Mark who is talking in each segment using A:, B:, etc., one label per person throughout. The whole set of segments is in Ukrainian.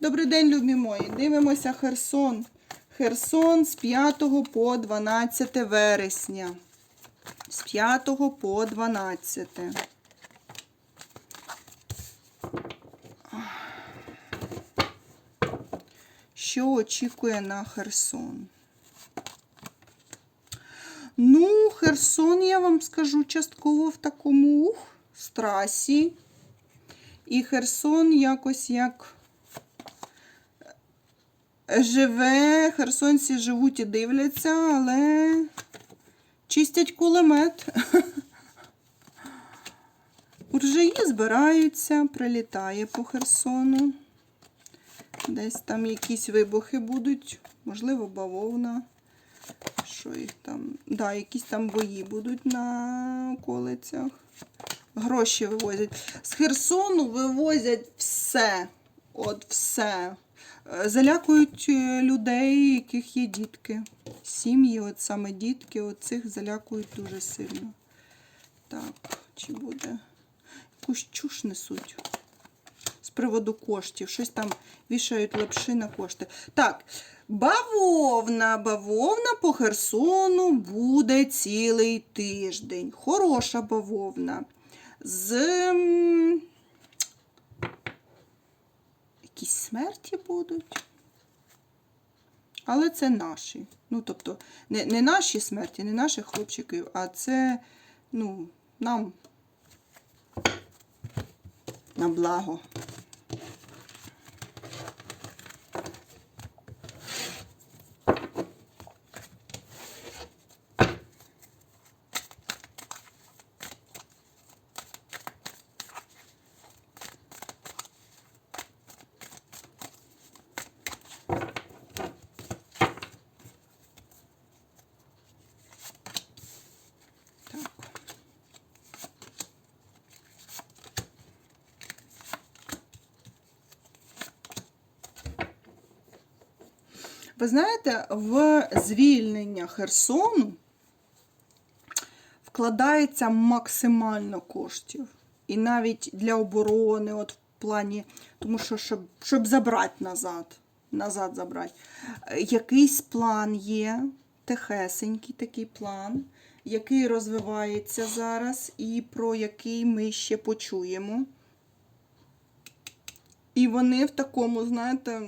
A: Добрий день, любі мої. Дивимося Херсон. Херсон з 5 по 12 вересня. З 5 по 12. Що очікує на Херсон? Ну, Херсон, я вам скажу, частково в такому страсі. І Херсон якось як живе, херсонці живуть і дивляться, але чистять кулемет. Уржаї збираються, прилітає по Херсону. Десь там якісь вибухи будуть, можливо, бавовна. Що їх там? Да, якісь там бої будуть на околицях. Гроші вивозять. З Херсону вивозять все. От все. Залякують е, людей, яких є дітки. Сім'ї, от саме дітки, от цих залякують дуже сильно. Так, чи буде? Якусь чуш несуть. З приводу коштів. Щось там вішають лапши на кошти. Так, бавовна, бавовна по Херсону буде цілий тиждень. Хороша бавовна. З. Якісь смерті будуть. Але це наші. Ну, тобто, не, не наші смерті, не наших хлопчиків, а це, ну, нам на благо. Ви знаєте, в звільнення Херсону вкладається максимально коштів. І навіть для оборони, от в плані, тому що щоб, щоб забрати назад, назад забрати. Е, Якийсь план є, тихесенький такий план, який розвивається зараз, і про який ми ще почуємо. І вони в такому, знаєте,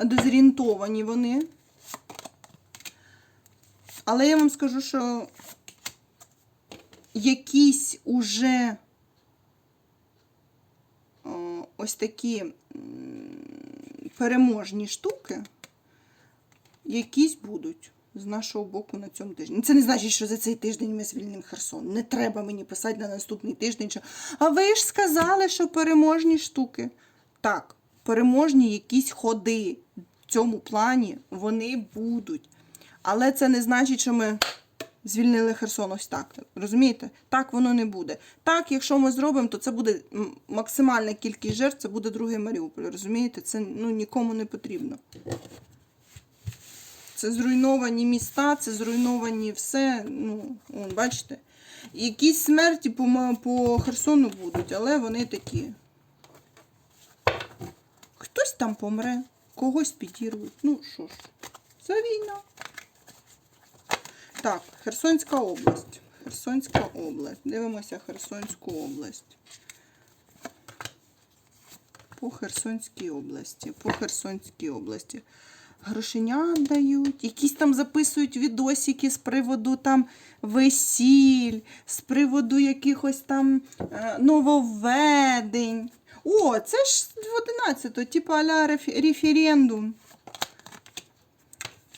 A: дезорієнтовані вони. Але я вам скажу, що якісь уже ось такі переможні штуки, якісь будуть з нашого боку на цьому тижні. Це не значить, що за цей тиждень ми звільнимо Херсон. Не треба мені писати на наступний тиждень. Що... А ви ж сказали, що переможні штуки. Так, переможні якісь ходи цьому плані вони будуть. Але це не значить, що ми звільнили Херсон ось так. Розумієте? Так воно не буде. Так, якщо ми зробимо, то це буде максимальна кількість жертв, це буде другий Маріуполь. Розумієте? Це ну, нікому не потрібно. Це зруйновані міста, це зруйновані все. Ну, он, бачите? Якісь смерті по, по Херсону будуть, але вони такі. Хтось там помре, когось підірвуть. Ну що ж, це війна. Так, Херсонська область. Херсонська область. Дивимося Херсонську область. По Херсонській області. По Херсонській області. Грошеня дають, якісь там записують відосики з приводу там весіль, з приводу якихось там е, нововведень. О, це ж в 11-го, типу аля реф- референдум.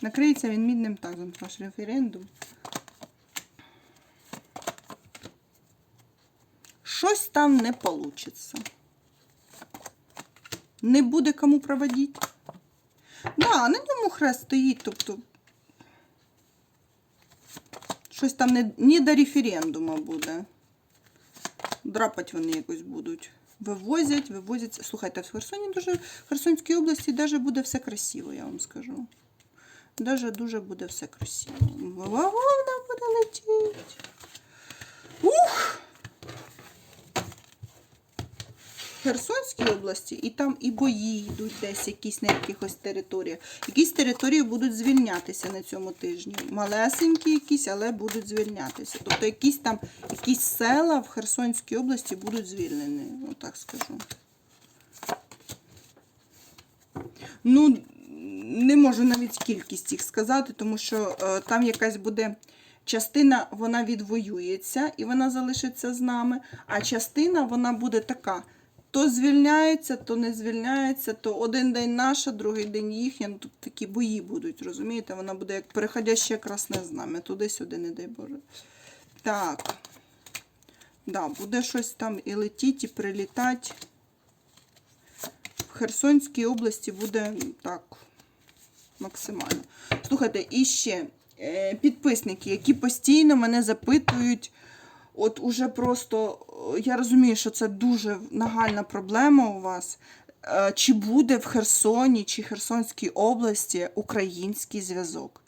A: Накриється він мідним тазом, ваш референдум. Щось там не вийде. Не буде кому проводити. Да, на ньому хрест стоїть, тобто. Щось там не, не до референдуму буде. Драпать вони якось будуть. Вивозять, вивозять. Слухайте, в Херсоні дуже, в Херсонській області даже буде все красиво, я вам скажу. Даже дуже буде все красиво. Вовна буде летіти. Херсонській області, і там і бої йдуть десь якісь на якихось територіях. Якісь території будуть звільнятися на цьому тижні. Малесенькі якісь, але будуть звільнятися. Тобто якісь там якісь села в Херсонській області будуть звільнені, отак скажу. Ну, не можу навіть кількість їх сказати, тому що е, там якась буде частина, вона відвоюється і вона залишиться з нами, а частина вона буде така. То звільняється, то не звільняється, то один день наша, другий день їхня. Ну, тут такі бої будуть, розумієте? Вона буде як переходяще красне знам'я, туди-сюди, не дай Боже. Так. Да, буде щось там і летіть, і прилітати. В Херсонській області буде так максимально. Слухайте, і ще е, підписники, які постійно мене запитують. От уже просто е, я розумію, що це дуже нагальна проблема у вас. Е, Чи буде в Херсоні чи Херсонській області український зв'язок?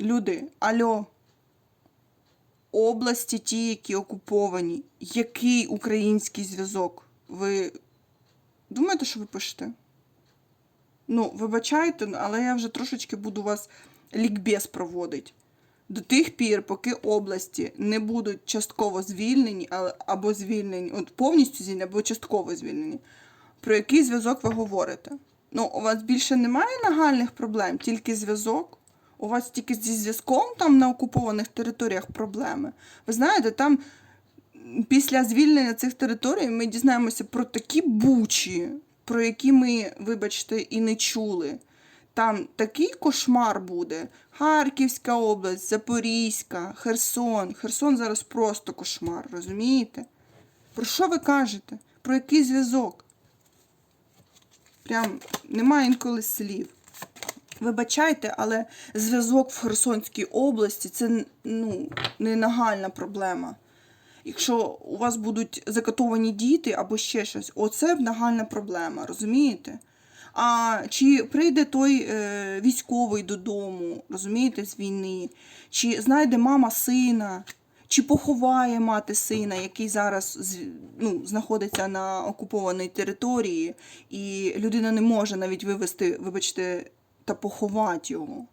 A: Люди, альо, області ті, які окуповані, який український зв'язок? Ви думаєте, що ви пишете? Ну, вибачайте, але я вже трошечки буду вас лікбез проводити. До тих пір, поки області не будуть частково звільнені, або звільнені, от повністю звільнені, або частково звільнені, про який зв'язок ви говорите? Ну, у вас більше немає нагальних проблем, тільки зв'язок. У вас тільки зі зв'язком там на окупованих територіях проблеми. Ви знаєте, там після звільнення цих територій ми дізнаємося про такі бучі, про які ми, вибачте, і не чули. Там такий кошмар буде. Харківська область, Запорізька, Херсон. Херсон зараз просто кошмар, розумієте? Про що ви кажете? Про який зв'язок? Прям немає інколи слів. Вибачайте, але зв'язок в Херсонській області це ну, не нагальна проблема. Якщо у вас будуть закатовані діти або ще щось, оце нагальна проблема, розумієте? А чи прийде той е, військовий додому, розумієте, з війни, чи знайде мама сина, чи поховає мати сина, який зараз ну, знаходиться на окупованій території, і людина не може навіть вивезти, вибачте, та поховати його.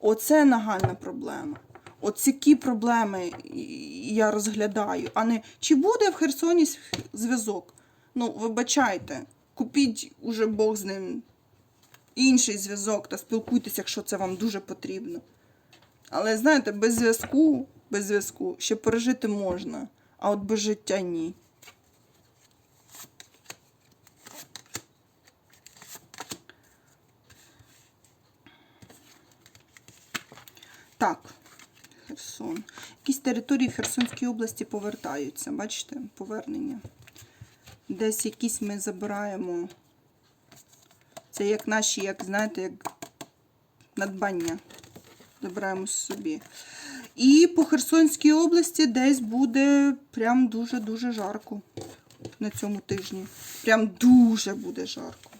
A: Оце нагальна проблема. От які проблеми я розглядаю, а не чи буде в Херсоні зв'язок. Ну, вибачайте, купіть уже Бог з ним інший зв'язок та спілкуйтесь, якщо це вам дуже потрібно. Але знаєте, без зв'язку, без зв'язку ще пережити можна, а от без життя ні. Так, Херсон. Якісь території в Херсонській області повертаються. Бачите, повернення. Десь якісь ми забираємо. Це як наші, як знаєте, як надбання. Забираємо собі. І по Херсонській області десь буде прям дуже-дуже жарко на цьому тижні. Прям дуже буде жарко.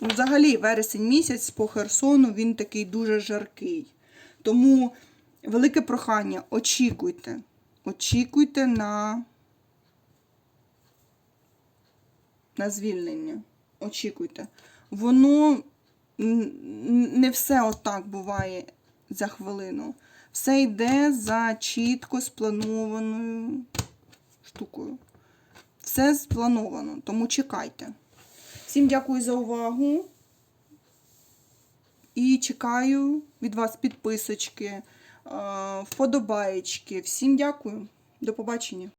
A: Ну, взагалі, вересень місяць по Херсону він такий дуже жаркий. Тому велике прохання, очікуйте. Очікуйте на, на звільнення. Очікуйте. Воно не все отак буває за хвилину. Все йде за чітко спланованою штукою. Все сплановано, тому чекайте. Всім дякую за увагу. І чекаю від вас підписочки, е, вподобаєчки. Всім дякую. До побачення.